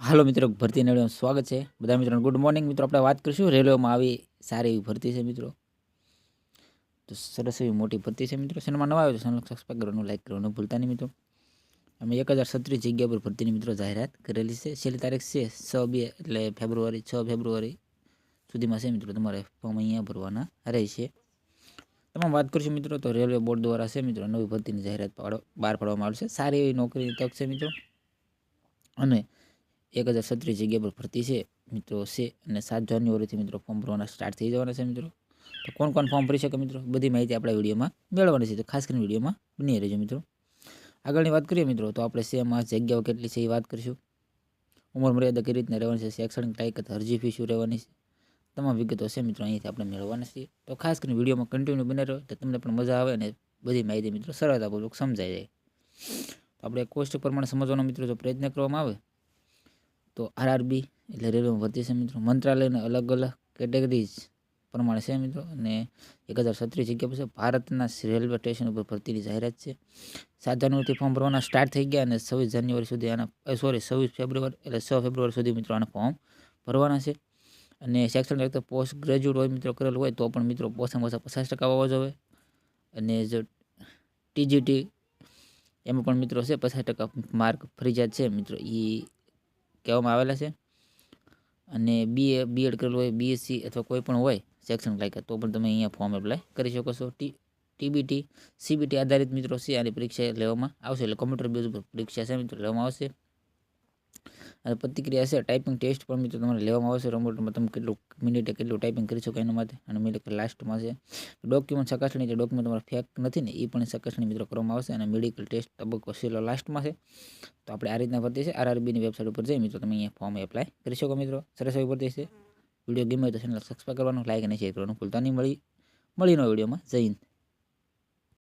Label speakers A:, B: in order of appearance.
A: હાલો મિત્રો, ભરતી નળીમાં સ્વાગત છે. બધા મિત્રોને ગુડ મોર્નિંગ મિત્રો, આપણે વાત કરીશું. રેલવેમાં આવી સારી એવી ભરતી છે મિત્રો. તો સરસ એવી મોટી ભરતી છે મિત્રો. ચેનલમાં નવા આવ્યો તો ચેનલ સબસ્ક્રાઈબ કરવાનું લાઈક કરવાનું ભૂલતા નહીં મિત્રો. અમે એક હજાર સત્રીસ જગ્યા પર ભરતીની મિત્રો જાહેરાત કરેલી છે. છેલ્લી તારીખ છે છ બે, એટલે ફેબ્રુઆરી, છ ફેબ્રુઆરી સુધીમાં છે મિત્રો. તમારે ફોર્મ અહીંયા ભરવાના રહેશે. તમામ વાત કરીશું મિત્રો. તો રેલવે બોર્ડ દ્વારા છે મિત્રો, નવી ભરતીની જાહેરાત બહાર પાડવામાં આવશે. સારી એવી નોકરીની તક છે મિત્રો. અને એક હજાર છત્રીસ જગ્યા પર ભરતી છે, મિત્રો, છે. અને સાત જાન્યુઆરીથી મિત્રો ફોર્મ ભરવાના સ્ટાર્ટ થઈ જવાના છે, મિત્રો. તો કોણ કોણ ફોર્મ ભરી શકે, મિત્રો? બધી માહિતી આપણા વિડીયોમાં મેળવવાની છે. તો ખાસ કરીને વિડીયોમાં બની રહેજો, મિત્રો. આગળની વાત કરીએ, મિત્રો, તો આપણે સેમાં જગ્યાઓ કેટલી છે એ વાત કરીશું. ઉંમર, મર્યાદા કઈ રીતના રહેવાની છે, શૈક્ષણિક લાયકાત અરજી ફી શું રહેવાની છે? તમામ વિગતો છે, મિત્રો અહીંથી આપણે મેળવવાના છીએ. તો ખાસ કરીને વિડીયોમાં કન્ટિન્યુ બને રહો, તો તમને પણ મજા આવે અને બધી માહિતી, મિત્રો, સરળતાપૂર્વક સમજાઈ જાય. તો આપણે કોસ્ટ પ્રમાણે સમજવાનો, મિત્રો, જો પ્રયત્ન કરવામાં આવે તો આરઆરબી એટલે રેલવેમાં ભરતી છે મિત્રો. મંત્રાલયના અલગ અલગ કેટેગરીઝ પ્રમાણે છે મિત્રો. અને એક હજાર છત્રીસ જગ્યા પછી ભારતના રેલવે સ્ટેશન ઉપર ભરતીની જાહેરાત છે. સાત જાન્યુઆરીથી ફોર્મ ભરવાના સ્ટાર્ટ થઈ ગયા અને છવ્વીસ જાન્યુઆરી સુધી આના સોરી છવ્વીસ ફેબ્રુઆરી એટલે છ ફેબ્રુઆરી સુધી મિત્રો આના ફોર્મ ભરવાના છે. અને શૈક્ષણિક રીતે પોસ્ટ ગ્રેજ્યુએટ હોય મિત્રો કરેલું હોય તો પણ મિત્રો ઓછામાં ઓછા પચાસ ટકા હોવા જોઈએ. અને જો ટીજીટી એમાં પણ મિત્રો છે પચાસ ટકા માર્ક ફરજિયાત છે મિત્રો. એ કહેવામાં આવેલા છે. અને બીએ બીએડ કરેલું હોય બીએસસી અથવા કોઈ પણ હોય સેક્શન લાયકાત તો પણ તમે અહીંયા ફોર્મ એપ્લાય કરી શકો છો. ટી ટીબીટી સીબીટી આધારિત મિત્રો છે, આની પરીક્ષા લેવામાં આવશે. એટલે કોમ્પ્યુટર બેઝ ઉપર પરીક્ષા છે મિત્રો, લેવામાં આવશે. પ્રતિક્રિયા છે ટાઈપિંગ ટેસ્ટ પણ મિત્રો તમારે લેવામાં આવશે. રોબોટમાં તમે કેટલું મિનિટે કેટલું ટાઈપિંગ કરી શકો એના માટે. અને મેડિકલ લાસ્ટમાં છે ડોક્યુમેન્ટ ચકાસણી, જે ડોક્યુમેન્ટ તમારે ફેક નથી ને, એ પણ ચકાસણી મિત્રો કરવામાં આવશે. અને મેડિકલ ટેસ્ટ તબક્કો છેલ્લો લાસ્ટમાં છે. તો આપણે આ રીતના ભરતી છે. આરઆરબીની વેબસાઇટ ઉપર જઈ મિત્રો તમે અહીંયા ફોર્મ એપ્લાય કરી શકો મિત્રો. સરસ એવી ભરતી છે. વીડિયો ગમે તો ચેનલ સબસ્ક્રાઈબ કરવાનું લાઈક અને શેર કરવાનું ભૂલતા નહીં. મળી મળી નો વિડીયોમાં હિન્દ.